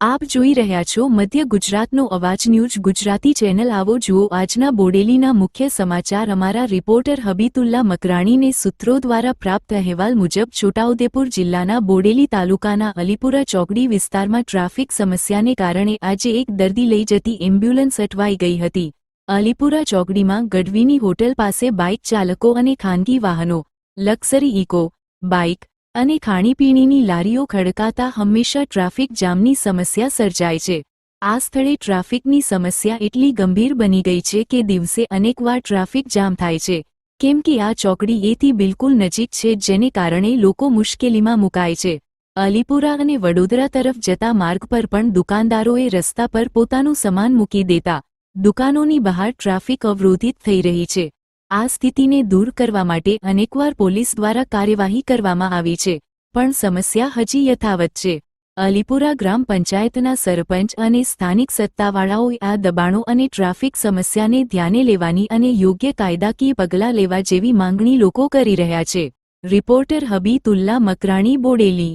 આપ જોઈ રહ્યા છો મધ્ય ગુજરાતનો અવાજ ન્યૂઝ ગુજરાતી ચેનલ. આવો જુઓ આજના બોડેલીના મુખ્ય સમાચાર. અમારા રિપોર્ટર હબીતુલ્લા મકરાણીને સૂત્રો દ્વારા પ્રાપ્ત અહેવાલ મુજબ છોટાઉદેપુર જિલ્લાના બોડેલી તાલુકાના અલીપુરા ચોકડી વિસ્તારમાં ટ્રાફિક સમસ્યાને કારણે આજે એક દર્દી લઈ જતી એમ્બ્યુલન્સ અટવાઈ ગઈ હતી. અલીપુરા ચોકડીમાં ગઢવીની હોટલ પાસે બાઇક ચાલકો અને ખાનગી વાહનો, લક્ઝરી ઇકો, બાઇક અને ખાણીપીણીની લારીઓ ખડકાતા હંમેશા ટ્રાફિક જામની સમસ્યા સર્જાય છે. આ સ્થળે ટ્રાફિકની સમસ્યા એટલી ગંભીર બની ગઈ છે કે દિવસે અનેકવાર ટ્રાફિક જામ થાય છે. કેમ કે આ ચોકડી એથી બિલકુલ નજીક છે જેને કારણે લોકો મુશ્કેલીમાં મુકાય છે. અલીપુરા અને વડોદરા તરફ જતા માર્ગ પર પણ દુકાનદારોએ રસ્તા પર પોતાનું સામાન મૂકી દેતા દુકાનોની બહાર ટ્રાફિક અવરોધિત થઈ રહી છે. આ સ્થિતિને દૂર કરવા માટે અનેકવાર પોલીસ દ્વારા કાર્યવાહી કરવામાં આવી છે, પણ સમસ્યા હજી યથાવત છે. અલીપુરા ગ્રામ પંચાયતના સરપંચ અને સ્થાનિક સત્તાવાળાઓએ આ દબાણો અને ટ્રાફિક સમસ્યાને ધ્યાને લેવાની અને યોગ્ય કાયદાકીય પગલાં લેવા જેવી માંગણી લોકો કરી રહ્યા છે. રિપોર્ટર હબીતુલ્લા મકરાણી બોડેલી